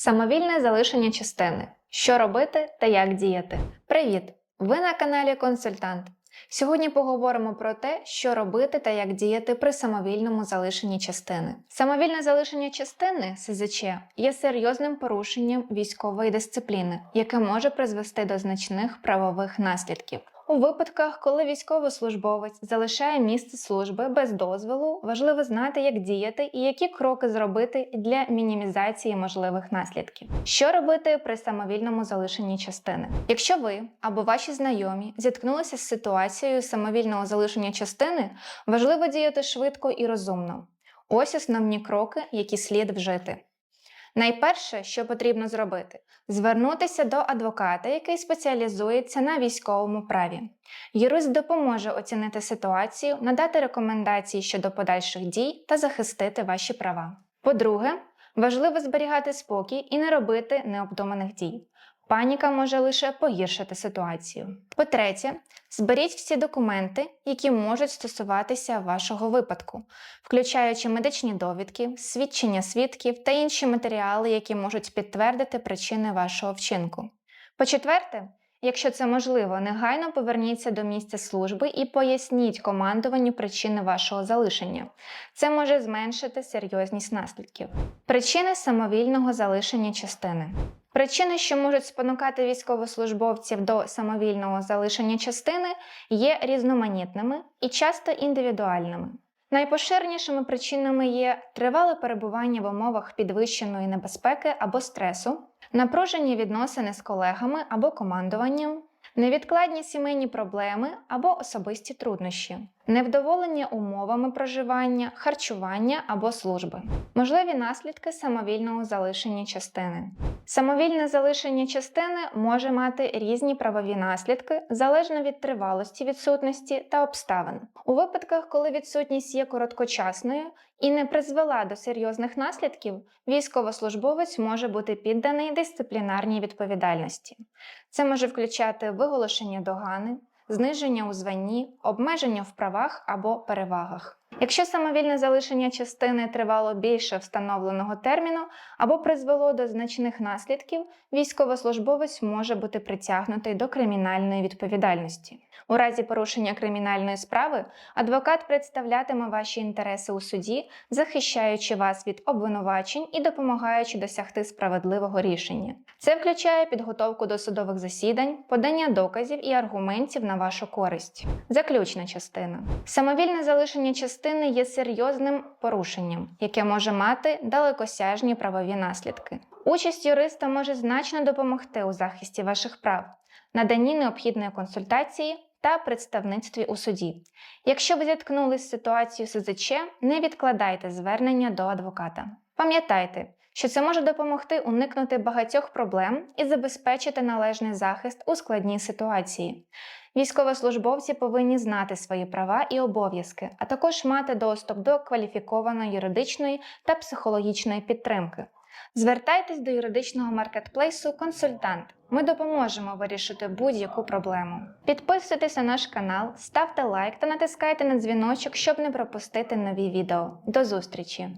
Самовільне залишення частини. Що робити та як діяти. Привіт! Ви на каналі Консультант. Сьогодні поговоримо про те, що робити та як діяти при самовільному залишенні частини. Самовільне залишення частини СЗЧ є серйозним порушенням військової дисципліни, яке може призвести до значних правових наслідків. У випадках, коли військовослужбовець залишає місце служби без дозволу, важливо знати, як діяти і які кроки зробити для мінімізації можливих наслідків. Що робити при самовільному залишенні частини? Якщо ви або ваші знайомі зіткнулися з ситуацією самовільного залишення частини, важливо діяти швидко і розумно. Ось основні кроки, які слід вжити. Найперше, що потрібно зробити, звернутися до адвоката, який спеціалізується на військовому праві. Юрист допоможе оцінити ситуацію, надати рекомендації щодо подальших дій та захистити ваші права. По-друге, важливо зберігати спокій і не робити необдуманих дій. Паніка може лише погіршити ситуацію. По-третє, зберіть всі документи, які можуть стосуватися вашого випадку, включаючи медичні довідки, свідчення свідків та інші матеріали, які можуть підтвердити причини вашого вчинку. По-четверте, якщо це можливо, негайно поверніться до місця служби і поясніть командуванню причини вашого залишення. Це може зменшити серйозність наслідків. Причини самовільного залишення частини. Причини, що можуть спонукати військовослужбовців до самовільного залишення частини, є різноманітними і часто індивідуальними. Найпоширенішими причинами є тривале перебування в умовах підвищеної небезпеки або стресу, напружені відносини з колегами або командуванням, невідкладні сімейні проблеми або особисті труднощі, невдоволення умовами проживання, харчування або служби, можливі наслідки самовільного залишення частини. Самовільне залишення частини може мати різні правові наслідки залежно від тривалості відсутності та обставин. У випадках, коли відсутність є короткочасною і не призвела до серйозних наслідків, військовослужбовець може бути підданий дисциплінарній відповідальності. Це може включати виголошення догани, зниження у званні, обмеження в правах або перевагах. Якщо самовільне залишення частини тривало більше встановленого терміну або призвело до значних наслідків, військовослужбовець може бути притягнутий до кримінальної відповідальності. У разі порушення кримінальної справи адвокат представлятиме ваші інтереси у суді, захищаючи вас від обвинувачень і допомагаючи досягти справедливого рішення. Це включає підготовку до судових засідань, подання доказів і аргументів на вашу користь. Заключна частина. Самовільне залишення частини є серйозним порушенням, яке може мати далекосяжні правові наслідки. Участь юриста може значно допомогти у захисті ваших прав, наданні необхідної консультації та представництві у суді. Якщо ви зіткнулись з ситуацією СЗЧ, не відкладайте звернення до адвоката. Пам'ятайте, що це може допомогти уникнути багатьох проблем і забезпечити належний захист у складній ситуації. Військовослужбовці повинні знати свої права і обов'язки, а також мати доступ до кваліфікованої юридичної та психологічної підтримки. Звертайтесь до юридичного маркетплейсу Консультант. Ми допоможемо вирішити будь-яку проблему. Підписуйтесь на наш канал, ставте лайк та натискайте на дзвіночок, щоб не пропустити нові відео. До зустрічі!